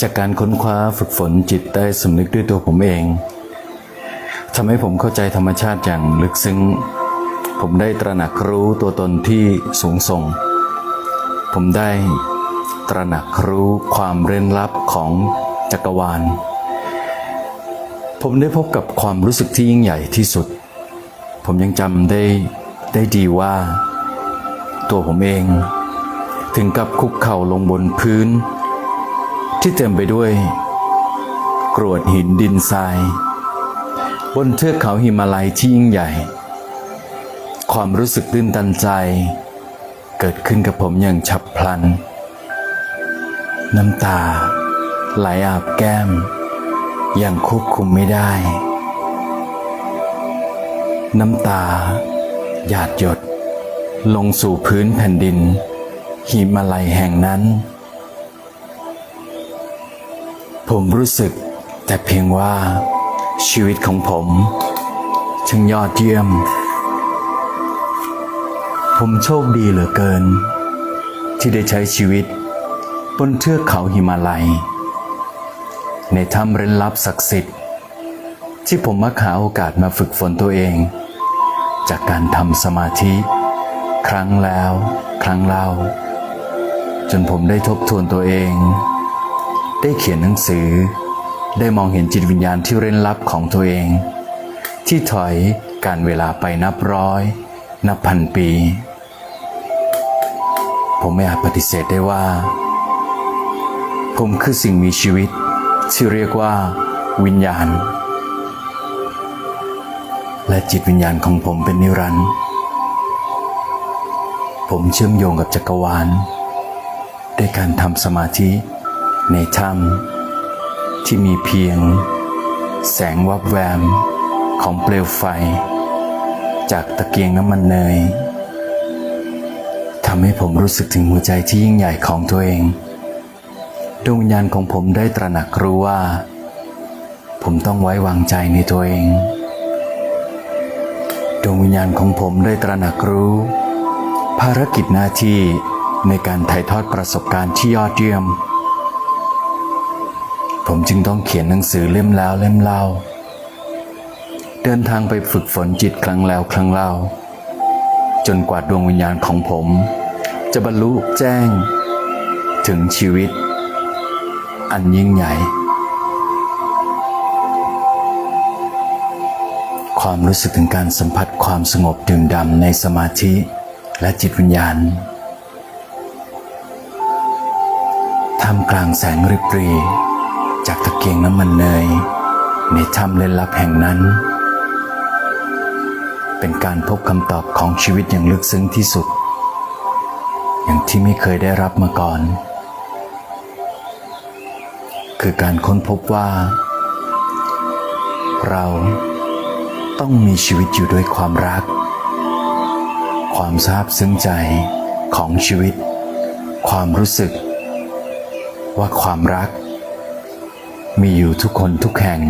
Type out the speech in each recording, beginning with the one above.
จากการค้นคว้าฝึกฝนจิตใต้สำนึกด้วยตัวผมเองทำให้ผมเข้าใจธรรมชาติอย่างลึกซึ้ง ผมได้ตระหนักรู้ตัวตนที่สูงส่ง ผมได้ตระหนักรู้ความเร้นลับของจักรวาล ผมได้พบกับความรู้สึกที่ยิ่งใหญ่ที่สุด ผมยังจำได้ได้ดีว่า ตัวผมเอง ถึงกับคุกเข่าลงบนพื้น ที่เต็มไปด้วย กรวดหินดินทราย บนเทือกเขาหิมาลัยที่ยิ่งใหญ่ ความรู้สึกตื้นตันใจ เกิดขึ้นกับผมอย่างฉับพลัน น้ำตา ไหลอาบแก้ม อย่างควบคุมไม่ได้ น้ำตา หยาดหยด ลงสู่พื้นแผ่นดิน หิมาลัยแห่งนั้น ผมรู้สึกแต่เพียงว่า ชีวิตของผมช่างยอดเยี่ยม ผมโชคดีเหลือเกิน ที่ได้ใช้ชีวิต บนเทือกเขาหิมาลัย ในถ้ำเร้นลับศักดิ์สิทธิ์ที่ผมมักหาโอกาสมาฝึกฝนตัวเอง จากการทำสมาธิ ครั้งแล้ว ครั้งเล่า จนผมได้ทบทวนตัวเอง ได้เขียนหนังสือ ได้มองเห็นจิตวิญญาณที่เร้นลับของตัวเอง ที่ถอยการเวลาไปนับร้อย นับพันปี ผมไม่อาจปฏิเสธได้ว่า ผมคือสิ่งมีชีวิต ที่เรียกว่าวิญญาณ และจิตวิญญาณของผมเป็นนิรันดร์ ผมเชื่อมโยงกับจักรวาลด้วยการทำสมาธิในถ้ำที่มีเพียง แสงวับแวมของเปลวไฟ จากตะเกียงน้ำมันเนยทำให้ผมรู้สึกถึงหัวใจที่ยิ่งใหญ่ของตัวเองดวงวิญญาณของผมได้ตระหนักรู้ว่า ผมต้องไว้วางใจในตัวเองดวงวิญญาณของผมได้ตระหนักรู้ ภารกิจหน้าที่ในการถ่ายทอดประสบการณ์ที่ยอดเยี่ยม ผมจึงต้องเขียนหนังสือเล่มแล้วเล่มเล่า เดินทางไปฝึกฝนจิตครั้งแล้วครั้งเล่า จนกว่าดวงวิญญาณของผม จะบรรลุแจ้ง ถึงชีวิต อันยิ่งใหญ่ ความรู้สึกถึงการสัมผัสความสงบดื่มดำในสมาธิ และจิตวิญญาณท่ามกลางแสงริบหรี จากตะเกียงน้ำมันเนยในถ้ำเล่นลับแห่งนั้น เป็นการพบคำตอบของชีวิตอย่างลึกซึ้งที่สุด อย่างที่ไม่เคยได้รับมาก่อน คือการค้นพบว่า เราต้องมีชีวิตอยู่ด้วยความรัก ความซาบซึ้งใจของชีวิต ความรู้สึก ว่าความรัก มีอยู่ทุกคนทุกแห่ง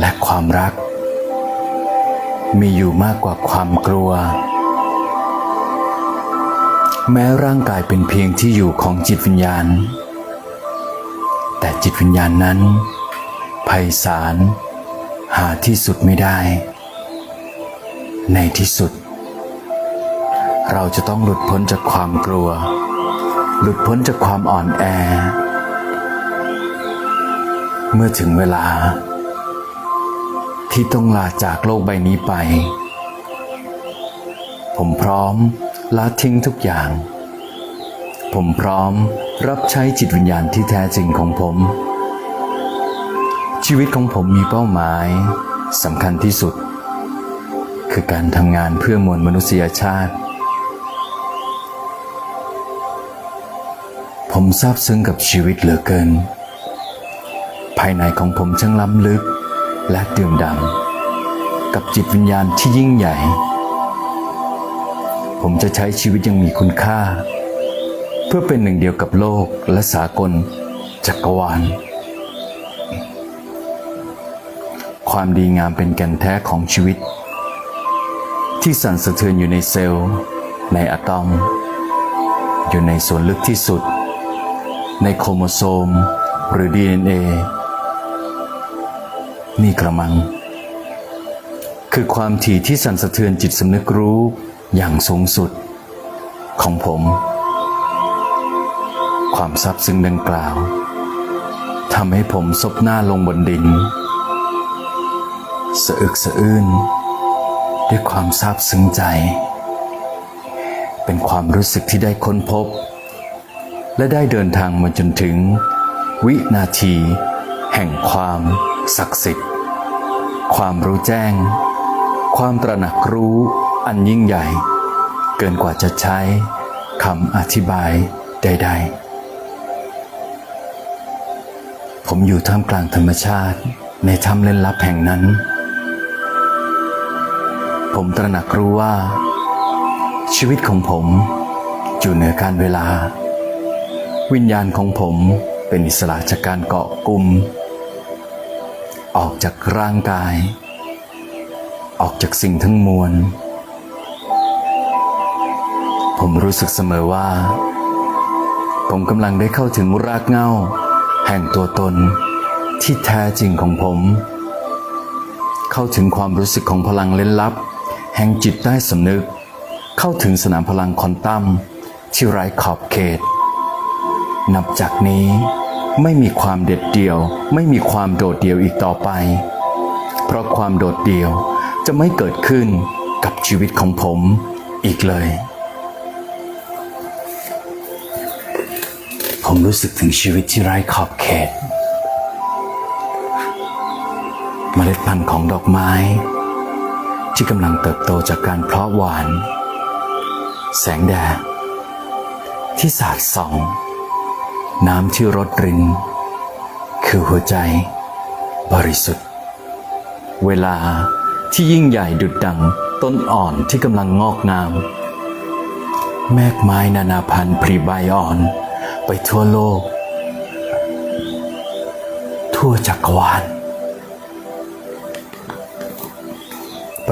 และความรัก มีอยู่มากกว่าความกลัว แม้ร่างกายเป็นเพียงที่อยู่ของจิตวิญญาณ แต่จิตวิญญาณนั้นไพศาลหาที่สุดไม่ได้ ในที่สุด เราจะต้องหลุดพ้นจากความกลัว หลุดพ้นจากความอ่อนแอ เมื่อถึงเวลา ที่ต้องลาจากโลกใบนี้ไป ผมพร้อมละทิ้งทุกอย่าง ผมพร้อมรับใช้จิตวิญญาณที่แท้จริงของผม ชีวิตของผมมีเป้าหมายสำคัญที่สุด คือการทำงานเพื่อมวลมนุษยชาติ ผมซาบซึ้งกับชีวิตเหลือเกิน ภายในของผมช่างล้ำลึกและดื่มดำกับจิตวิญญาณที่ยิ่งใหญ่ ผมจะใช้ชีวิตยังมีคุณค่า เพื่อเป็นหนึ่งเดียวกับโลกและสากลจักรวาล ความดีงามเป็นแก่นแท้ของชีวิต ที่สั่นสะเทือนอยู่ในเซลล์ ในอะตอม อยู่ในส่วนลึกที่สุด ในโครโมโซม หรือ DNA นี่กระมัง คือความถี่ที่สั่นสะเทือนจิตสำนึกรู้อย่างสูงสุด ของผม ความซาบซึ้งดังกล่าวทำให้ผมซบหน้าลงบนดิน สะอึกสะอื้น ด้วยความซาบซึ้งใจ เป็นความรู้สึกที่ได้ค้นพบ และได้เดินทางมาจนถึง วินาที แห่งความศักดิ์สิทธิ์ ความรู้แจ้ง ความตระหนักรู้อันยิ่งใหญ่ เกินกว่าจะใช้คำอธิบายใด ๆ ผมอยู่ท่ามกลางธรรมชาติในถ้ำเล่นลับแห่งนั้น ผมตระหนักรู้ว่า ชีวิตของผมอยู่เหนือการเวลา วิญญาณของผมเป็นอิสระจากการเกาะกลุ่มออกจากร่างกาย ออกจากสิ่งทั้งมวล ผมรู้สึกเสมอว่า ผมกำลังได้เข้าถึงรากเหง้า แห่งตัวตนที่แท้จริงของผม เข้าถึงความรู้สึกของพลังเล่นลับ แห่งจิตใต้สำนึก เข้าถึงสนามพลังคอนตัมที่ไร้ขอบเขต นับจากนี้ไม่มีความเด็ดเดี่ยว ไม่มีความโดดเดี่ยวอีกต่อไป เพราะความโดดเดี่ยวจะไม่เกิดขึ้นกับชีวิตของผมอีกเลย ผมรู้สึกถึงชีวิตที่ไร้ขอบเขต เมล็ดพันธุ์ของดอกไม้ ที่กำลังเติบโตจากการเพาะหวาน แสงแดดที่สาดส่อง น้ำที่รดริน คือหัวใจ บริสุทธิ์ เวลาที่ยิ่งใหญ่ดุดดังต้นอ่อนที่กำลังงอกงาม แมกไม้นานาพันธุ์พรีใบอ่อน ไปทั่วโลก ทั่วจักรวาล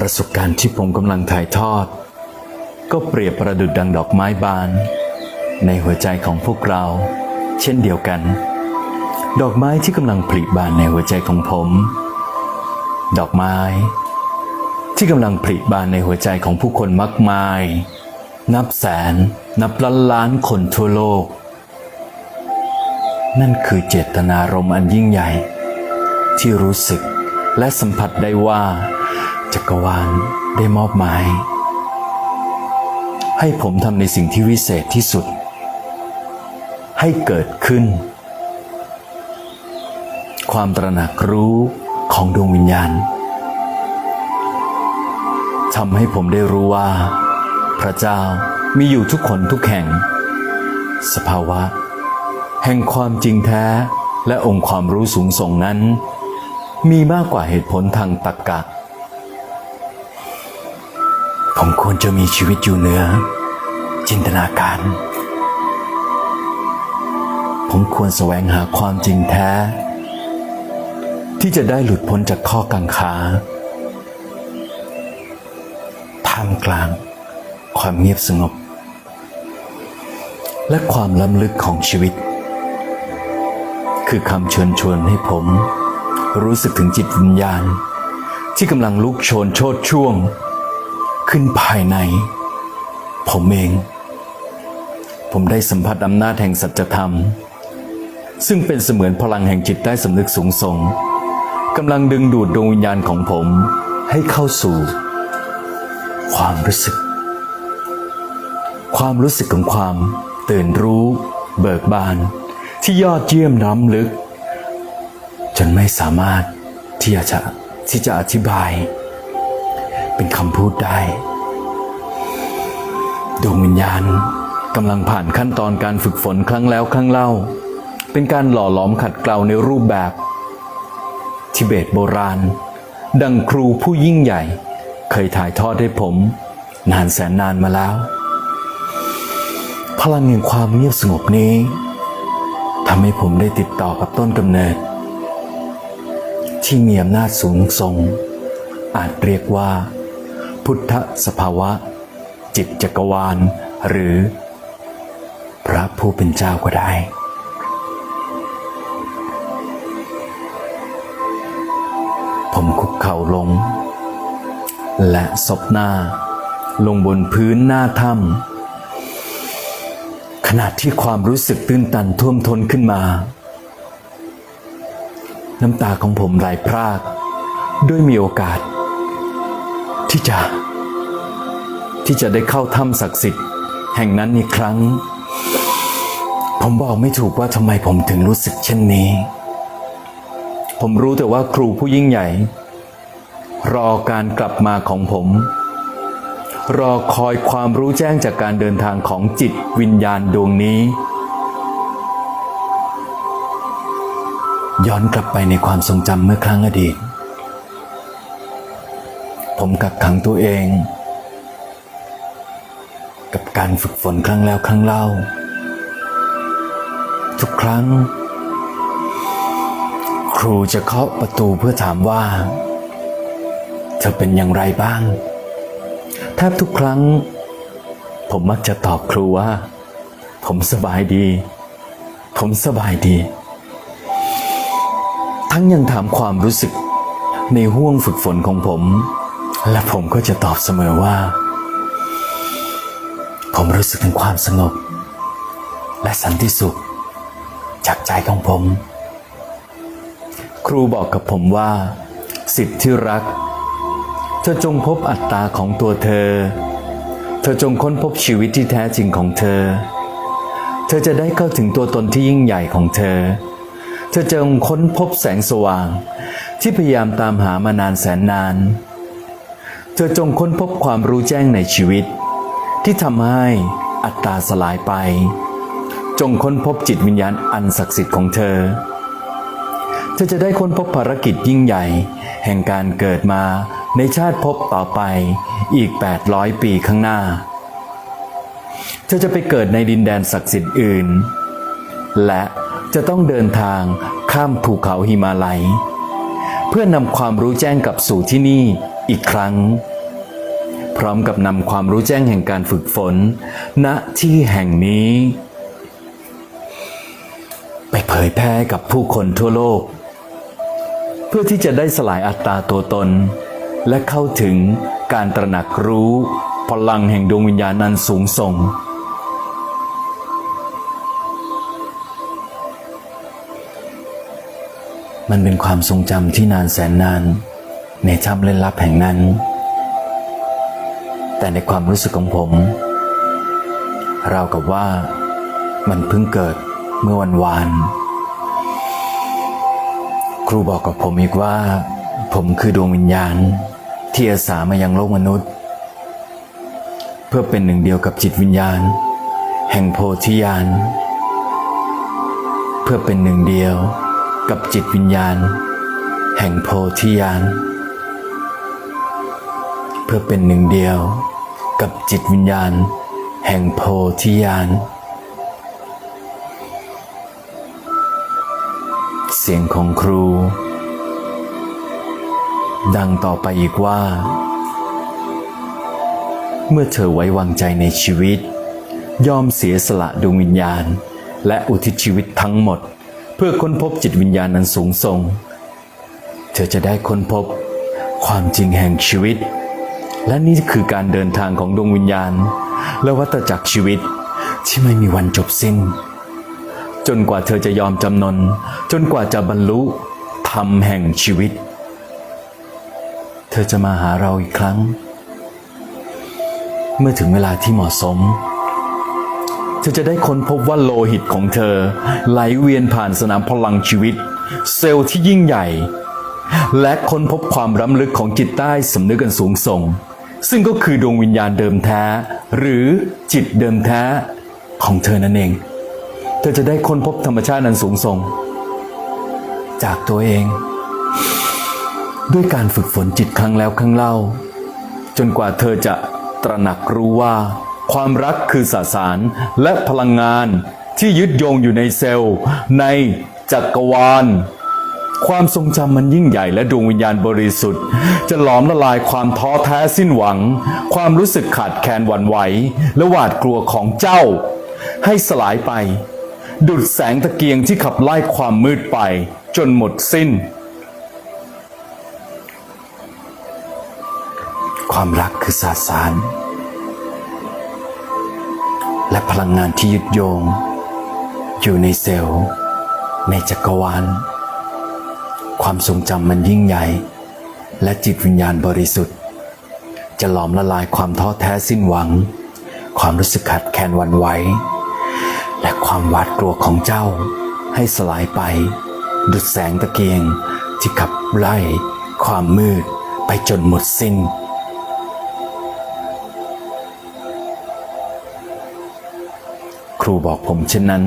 ประสบการณ์ที่ผมกำลังถ่ายทอด ก็เปรียบประดุดดังดอกไม้บาน ในหัวใจของพวกเรา เช่นเดียวกัน ดอกไม้ที่กำลังผลิบานในหัวใจของผม ดอกไม้ ที่กำลังผลิบานในหัวใจของผู้คนมากมาย นับแสนนับล้านล้านคนทั่วโลก นั่นคือเจตนารมณ์อันยิ่งใหญ่ ที่รู้สึกและสัมผัสได้ว่า จักรวาลได้มอบหมาย ให้ผมทำในสิ่งที่วิเศษที่สุด ให้เกิดขึ้น ความตระหนักรู้ของดวงวิญญาณทำให้ผมได้รู้ว่า พระเจ้ามีอยู่ทุกคนทุกแห่ง สภาวะ แห่งความจริงแท้และองค์ความรู้สูงส่งนั้น มีมากกว่าเหตุผลทางตรรกะ ผมควรจะมีชีวิตอยู่เหนือ จินตนาการ ผมควรแสวงหาความจริงแท้ ที่จะได้หลุดพ้นจากข้อกังขาท่ามกลาง ความเงียบสงบ และความล้ำลึกของชีวิต คือคำเชิญชวนให้ผม รู้สึกถึงจิตวิญญาณ ที่กำลังลุกโชนโชดช่วง ขึ้นภายใน ผมเอง ผมได้สัมผัสอำนาจแห่งสัจธรรม ซึ่งเป็นเสมือนพลังแห่งจิตใต้สำนึกสูงส่งกำลังดึงดูดดวงวิญญาณของผมให้เข้าสู่ ความรู้สึก ความรู้สึกของความ ตื่นรู้ เบิกบาน ที่ยอดเยี่ยมล้ำลึก จนไม่สามารถที่จะที่จะอธิบาย เป็นคำพูดได้ ดวงวิญญาณกำลังผ่านขั้นตอนการฝึกฝนครั้งแล้วครั้งเล่า เป็นการหล่อหลอมขัดเกลาในรูปแบบ ทิเบตโบราณ ดังครูผู้ยิ่งใหญ่ เคยถ่ายทอดให้ผม นานแสนนานมาแล้ว พลังแห่งความเงียบสงบนี้ทำให้ผมได้ติดต่อกับต้นกำเนิด ที่มีอำนาจสูงส่งอาจเรียกว่า พุทธสภาวะ จิตจักรวาล หรือ พระผู้เป็นเจ้าก็ได้ ผมคุกเข่าลง และศพหน้า ลงบนพื้นหน้าถ้ำขณะที่ความรู้สึกตื้นตันท่วมท้นขึ้นมา น้ำตาของผมไหลพราก ด้วยมีโอกาส ที่จะ ที่จะได้เข้าถ้ำศักดิ์สิทธิ์ แห่งนั้นอีกครั้ง ผมบอกไม่ถูกว่าทำไมผมถึงรู้สึกเช่นนี้ ผมรู้แต่ว่าครูผู้ยิ่งใหญ่ รอการกลับมาของผม รอคอยความรู้แจ้งจากการเดินทางของจิตวิญญาณดวงนี้ ย้อนกลับไปในความทรงจำเมื่อครั้งอดีต มกักขังตัวเอง กับการฝึกฝนครั้งแล้วครั้งเล่า ทุกครั้ง ครูจะเคาะประตูเพื่อถามว่า เธอเป็นอย่างไรบ้าง แทบทุกครั้ง ผมมักจะตอบครูว่า ผมสบายดี ผมสบายดี ทั้งยังถามความรู้สึกในห่วงฝึกฝนของผม และผมก็จะตอบเสมอว่า ผมรู้สึกถึงความสงบ และสันติสุข จากใจของผม ครูบอกกับผมว่า สิทธิ์ที่รัก เธอจงพบอัตตาของตัวเธอ เธอจงค้นพบชีวิตที่แท้จริงของเธอ เธอจะได้เข้าถึงตัวตนที่ยิ่งใหญ่ของเธอ เธอจงค้นพบแสงสว่าง ที่พยายามตามหามานานแสนนานเธอจงค้นพบความรู้แจ้งในชีวิต ที่ทำให้อัตตาสลายไป จงค้นพบจิตวิญญาณอันศักดิ์สิทธิ์ของเธอ เธอจะได้ค้นพบภารกิจยิ่งใหญ่ แห่งการเกิดมาในชาติภพต่อไปอีก 800 ปีข้างหน้า เธอจะไปเกิดในดินแดนศักดิ์สิทธิ์อื่น และจะต้องเดินทางข้ามภูเขาหิมาลัย เพื่อนำความรู้แจ้งกลับสู่ที่นี่อีกครั้ง พร้อมกับนำความรู้แจ้งแห่งการฝึกฝน ณที่แห่งนี้ ไปเผยแพร่กับผู้คนทั่วโลก เพื่อที่จะได้สลายอัตตาตัวตน และเข้าถึงการตระหนักรู้พลังแห่งดวงวิญญาณนันสูงส่ง มันเป็นความทรงจำที่นานแสนนาน ในถ้ำเล่นลับแห่งนั้น แต่ในความรู้สึกของผม เรากับว่ามันเพิ่งเกิดเมื่อวันวาน ครูบอกกับผมอีกว่า ผมคือดวงวิญญาณที่อาสามายังโลกมนุษย์ เพื่อเป็นหนึ่งเดียวกับจิตวิญญาณ แห่งโพธิญาณ เพื่อเป็นหนึ่งเดียวกับจิตวิญญาณ แห่งโพธิญาณ เพื่อเป็นหนึ่งเดียว กับจิตวิญญาณ แห่งโพธิญาณ เสียงของครู ดังต่อไปอีกว่า เมื่อเธอไว้วางใจในชีวิต ยอมเสียสละดวงวิญญาณ และอุทิศชีวิตทั้งหมด เพื่อค้นพบจิตวิญญาณนั้นสูงส่ง เธอจะได้ค้นพบความจริงแห่งชีวิต และนี่คือการเดินทางของดวงวิญญาณ และวัฏจักรชีวิตที่ไม่มีวันจบสิ้น จนกว่าเธอจะยอมจำนน จนกว่าจะบรรลุธรรมแห่งชีวิต เธอจะมาหาเราอีกครั้ง เมื่อถึงเวลาที่เหมาะสม เธอจะได้ค้นพบว่าโลหิตของเธอ ไหลเวียนผ่านสนามพลังชีวิต เซลล์ที่ยิ่งใหญ่และค้นพบความล้ำลึกของจิตใต้สำนึกกันสูงส่ง ซึ่งก็คือดวงวิญญาณเดิมแท้ หรือจิตเดิมแท้ของเธอนั่นเอง เธอจะได้ค้นพบธรรมชาตินั้นสูงส่ง จากตัวเอง ด้วยการฝึกฝนจิตครั้งแล้วครั้งเล่า จนกว่าเธอจะตระหนักรู้ว่า ความรักคือสสารและพลังงานที่ยึดโยงอยู่ในเซลล์ ในจักรวาล ความทรงจำมันยิ่งใหญ่และดวงวิญญาณบริสุทธิ์ จะหลอมละลายความท้อแท้สิ้นหวัง ความรู้สึกขาดแคลนหวั่นไหว และหวาดกลัวของเจ้า ให้สลายไป ดุดแสงตะเกียงที่ขับไล่ความมืดไป จนหมดสิ้น ความรักคือสาสารและพลังงานที่ยึดโยง อยู่ในเซลล์ ในจักรวาล ความทรงจำมันยิ่งใหญ่ และจิตวิญญาณบริสุทธิ์ จะหลอมละลายความท้อแท้สิ้นหวัง ความรู้สึกขัดแคลนวันไหวและความหวาดกลัวของเจ้าให้สลายไป ดุจแสงตะเกียงที่ขับไล่ความมืดไปจนหมดสิ้นครูบอกผมเช่นนั้น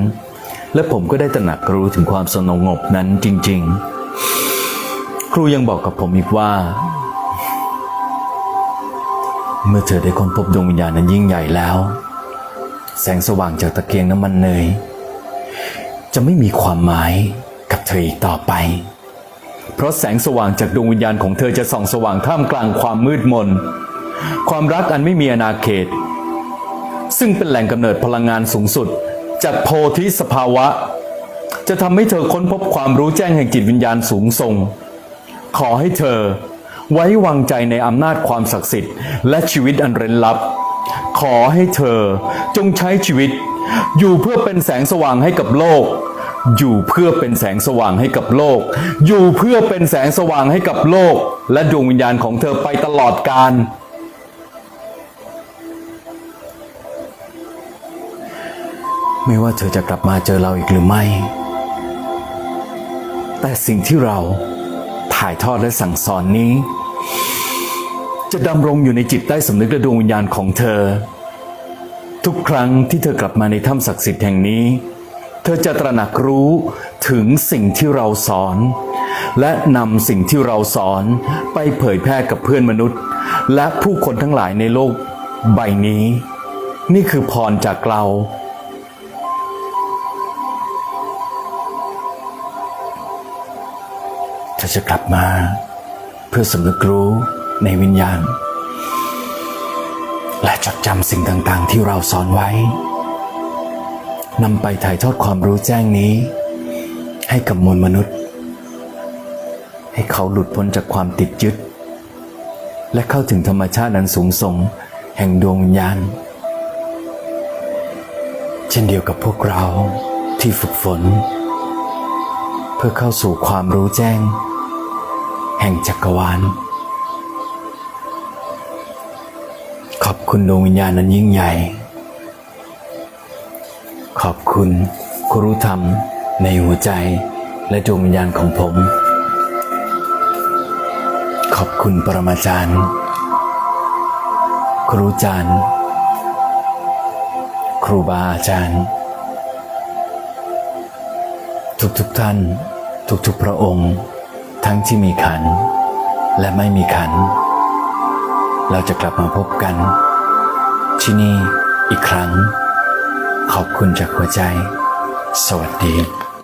และผมก็ได้ตระหนักรู้ถึงความสงบนั้นจริง ๆ ครูยังบอกกับผมอีกว่า เมื่อเธอได้ค้นพบดวงวิญญาณนั้นยิ่งใหญ่แล้ว แสงสว่างจากตะเกียงน้ำมันเนย จะไม่มีความหมายกับเธออีกต่อไป เพราะแสงสว่างจากดวงวิญญาณของเธอจะส่องสว่างท่ามกลางความมืดมน ความรักอันไม่มีอาณาเขต ซึ่งเป็นแหล่งกำเนิดพลังงานสูงสุด จากโพธิสภาวะ จะทำให้เธอค้นพบความรู้แจ้งแห่งจิตวิญญาณสูงส่ง ขอให้เธอ ไว้วางใจในอำนาจความศักดิ์สิทธิ์และชีวิตอันเร้นลับ ขอให้เธอจงใช้ชีวิต อยู่เพื่อเป็นแสงสว่างให้กับโลก อยู่เพื่อเป็นแสงสว่างให้กับโลก อยู่เพื่อเป็นแสงสว่างให้กับโลก และดวงวิญญาณของเธอไปตลอดกาลไม่ว่าเธอจะกลับมาเจอเราอีกหรือไม่ แต่สิ่งที่เรา ถ่ายทอดและสั่งสอนนี้ จะดำรงอยู่ในจิตใต้สำนึกและดวงวิญญาณของเธอ ทุกครั้งที่เธอกลับมาในถ้ำศักดิ์สิทธิ์แห่งนี้ เธอจะตระหนักรู้ถึงสิ่งที่เราสอน และนำสิ่งที่เราสอนไปเผยแพร่กับเพื่อนมนุษย์ และผู้คนทั้งหลายในโลกใบนี้ นี่คือพรจากเรา ธอจะกลับมา เพื่อสำนึกรู้ในวิญญาณ และจดจำสิ่งต่างๆ ที่เราสอนไว้นำไปถ่ายทอดความรู้แจ้งนี้ ให้กับมวลมนุษย์ ให้เขาหลุดพ้นจากความติดยึด และเข้าถึงธรรมชาติอันสูงส่งแห่งดวงวิญญาณ เช่นเดียวกับพวกเราที่ฝึกฝน เพื่อเข้าสู่ความรู้แจ้ง แห่งจักรวาล ขอบคุณดวงวิญญาณนั้นยิ่งใหญ่ ขอบคุณครูธรรมในหัวใจและดวงวิญญาณของผม ขอบคุณปรมาจารย์ ครูจารย์ ครูบาอาจารย์ ทุกๆทท่าน ทุกๆพระองค์ ทั้งที่มีขัน และไม่มีขัน เราจะกลับมาพบกัน ที่นี่อีกครั้ง ขอบคุณจากหัวใจ สวัสดี